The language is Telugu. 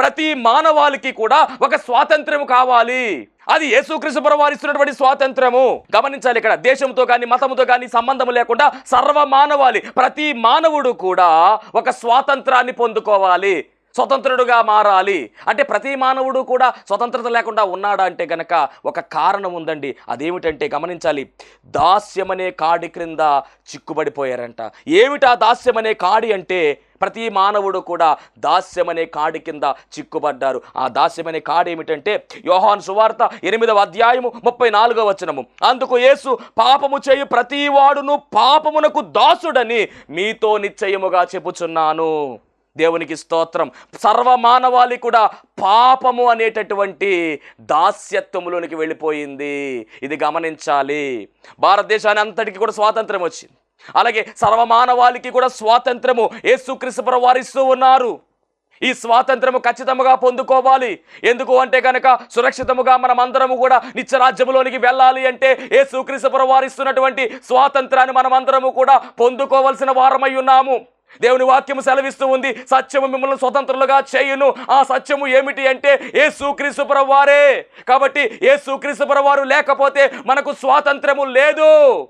ప్రతి మానవాళికి కూడా ఒక స్వాతంత్ర్యం కావాలి. అది యేసుక్రీస్తు వారు ఇస్తున్నటువంటి స్వాతంత్రము గమనించాలి ఇక్కడ దేశంతో కానీ మతముతో కానీ సంబంధం లేకుండా సర్వ మానవాళి ప్రతి మానవుడు కూడా ఒక స్వాతంత్రాన్ని పొందుకోవాలి. స్వతంత్రుడుగా మారాలి. అంటే ప్రతి మానవుడు కూడా స్వతంత్రత లేకుండా ఉన్నాడా అంటే గనక ఒక కారణం ఉందండి. అదేమిటంటే గమనించాలి. దాస్యం అనే కాడి క్రింద చిక్కుబడిపోయారంట. ఏమిటా దాస్యం అనే కాడి అంటే? ప్రతి మానవుడు కూడా దాస్యం అనే కాడి కింద చిక్కుబడ్డారు. ఆ దాస్యం అనే కాడి ఏమిటంటే? యోహాన్ సువార్త ఎనిమిదవ అధ్యాయము ముప్పై నాలుగవ వచనము. అందుకు యేసు పాపము చేయు ప్రతి వాడును పాపమునకు దాసుడని మీతో నిశ్చయముగా చెబుచున్నాను దేవునికి స్తోత్రం. సర్వ మానవాళి కూడా పాపము అనేటటువంటి దాస్యత్వములోనికి వెళ్ళిపోయింది. ఇది గమనించాలి. భారతదేశాన్ని అంతటికి కూడా స్వాతంత్రం వచ్చింది. అలాగే సర్వమానవాళికి కూడా స్వాతంత్రము యేసుక్రీస్తు వారిస్తూ ఉన్నారు. ఈ స్వాతంత్రము ఖచ్చితంగా పొందుకోవాలి. ఎందుకు అంటే కనుక సురక్షితముగా మనం అందరము కూడా నిత్యరాజ్యములోనికి వెళ్ళాలి అంటే యేసుక్రీస్తు వారిస్తున్నటువంటి స్వాతంత్రాన్ని మనం అందరము కూడా పొందుకోవలసిన వారమై ఉన్నాము. దేవుని వాక్యము సెలవిస్తూ ఉంది. సత్యము మిమ్మల్ని స్వతంత్రులుగా చేయును. ఆ సత్యము ఏమిటి అంటే ఏ వారే కాబట్టి ఏ వారు లేకపోతే మనకు స్వాతంత్రము లేదు.